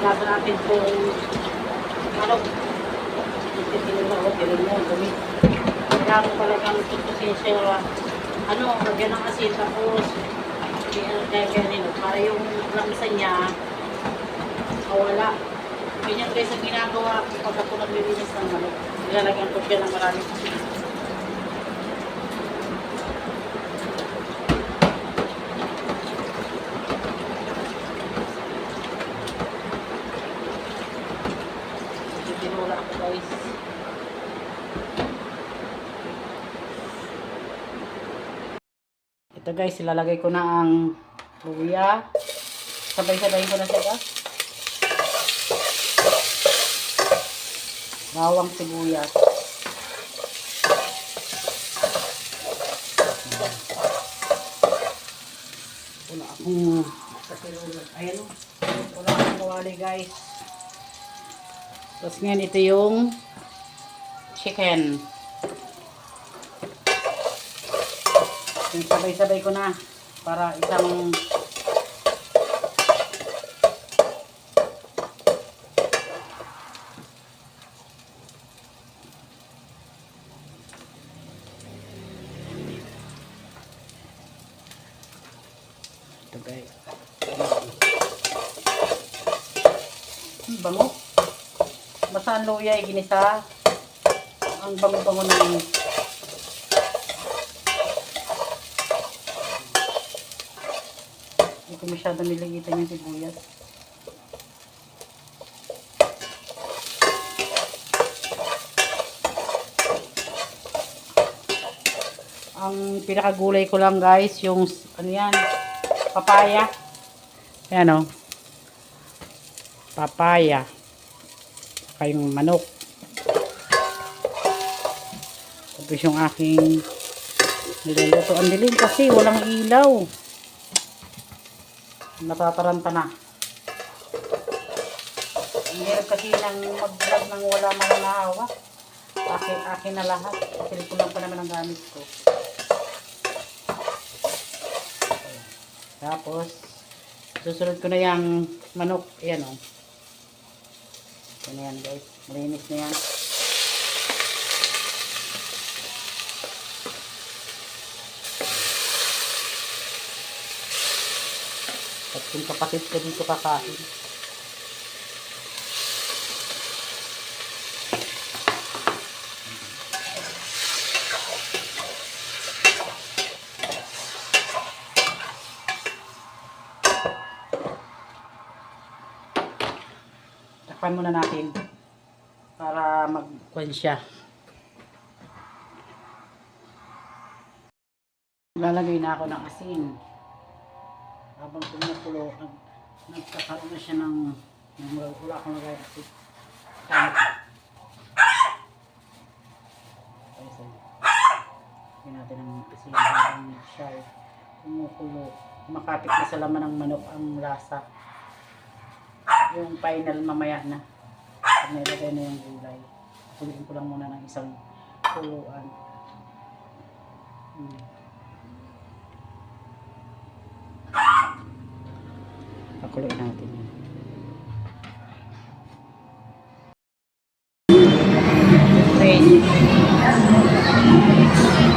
Laban natin kung ano, titignan mo, o titignan mo, gumit. Kailangan mo talagang tutusin siya, ano, lagyan ng asin, tapos, ganyan, para yung lamsa niya, mawala. Ganyan guys ang ginagawa ko pag ako naglilinis ng manok. Nilalagyan ko siya ng maraming asin. Tinula ako guys. Ito guys, ilalagay ko na ang luya. Sabay-sabayin ko na siya guys. Bawang sibuyas. Wala akong. Ayan o. Wala akong kawali guys. Tapos ngayon ito yung chicken. Yung sabay-sabay ko na para isang ito guys. Ang bango. Basta ang luya ay ginisa. Ang bango-bango ng ko masyado niligitan yung sibuyas. Ang pinakagulay ko lang guys, yung ano yan, papaya. Ayan o. Papaya. Saka yung manok. Tapos yung aking niluluto. Ang dilim kasi walang ilaw. Natataranta na. Ang hirap kasi nang mag-vlog nang wala mga nahawa. Akin, akin na lahat. Ko lang pa naman ang gamit ko. Tapos, susunod ko na yung manok. Ayan o. Ito na yan guys. Malinis na yan. At yung kapatid ko dito kakain. Takpan muna natin para mag-kwan siya. Lalagay na ako ng asin. Habang kumukulo, nag, nagkakaroon na siya ng, ng wala akong. Tama. Ayos ayun. Lagyan natin ng asin habang siya kumukulo. Makapit na sa laman ng manok ang lasa yung final mamaya na. Pag nilagay na yung gulay. Kuliin ko lang muna ng isang kuluan. Hmm. Pakuloy natin yan. Okay. Pwede